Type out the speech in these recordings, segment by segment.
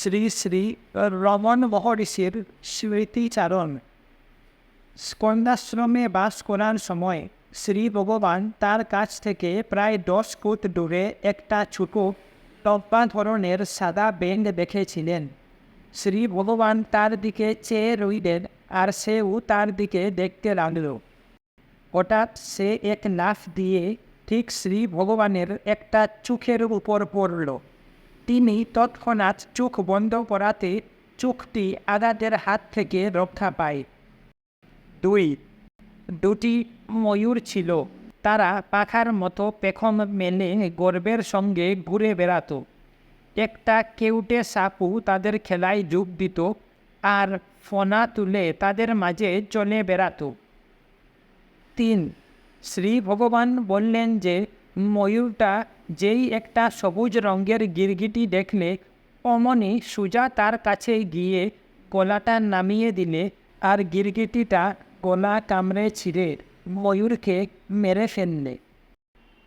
শ্রী শ্রী রমণ মহর্ষির স্মৃতিচারণ স্কন্দাশ্রমে বাস করার সময় শ্রী ভগবান তার কাছ থেকে প্রায় দশ ফুট দূরে একটা ছোট টপ্পা ধরনের সাদা বেন্ড দেখেছিলেন শ্রী ভগবান তার দিকে চেয়ে রইলেন আর সেও তার দিকে দেখতে লাগল হঠাৎ সে এক লাফ দিয়ে ঠিক শ্রী ভগবানের একটা চোখের উপর পড়ল তিনি তৎক্ষণাৎ চোখ বন্ধ করাতে চোখটি আদাদের হাত থেকে রক্ষা পায়। দুই, দুটি ময়ূর ছিল। তারা পাখার মতো পেখম মেলে গর্বের সঙ্গে ঘুরে বেড়াতো। একটা কেউটে সাপু তাদের খেলায় যোগ দিত আর ফোনা তুলে তাদের মাঝে চলে বেড়াতো। তিন, শ্রী ভগবান বললেন যে ময়ূরটা যেই একটা সবুজ রঙের গিরগিটি দেখলে অমনি সুজা তার কাছে গিয়ে গলাটা নামিয়ে দিলে আর গিরগিটিটা গলা কামড়ে ছিঁড়ে ময়ূরকে মেরে ফেললে।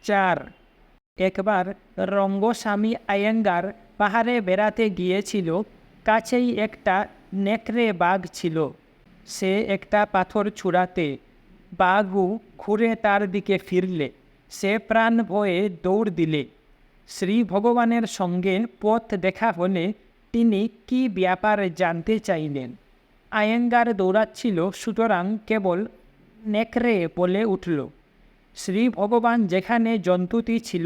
চার, একবার রঙ্গস্বামী আয়েঙ্গার পাহাড়ে বেড়াতে গিয়েছিল, কাছেই একটা নেকড়ে বাঘ ছিল। সে একটা পাথর ছুঁড়াতে বাঘু ঘুরে তার দিকে ফিরলে। সে প্রাণ ভয়ে দৌড় দিলে। শ্রী ভগবানের সঙ্গে পথ দেখা হলে তিনি কি ব্যাপার জানতে চাইলেন? আয়েঙ্গার দৌড়াচ্ছিল সুতরাং কেবল নেকড়ে বলে উঠল, শ্রী ভগবান যেখানে জন্তুটি ছিল,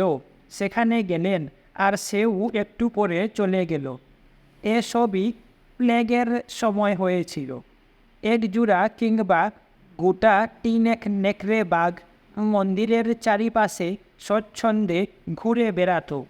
সেখানে গেলেন আর সেও একটু পরে চলে গেল। এসবই প্লেগের সময় হয়েছিল। এক জোড়া কিংবা গোটা তিনেক নেকড়ে বাঘ মন্দিরের চারিপাশে স্বচ্ছন্দে ঘুরে বেড়াতো।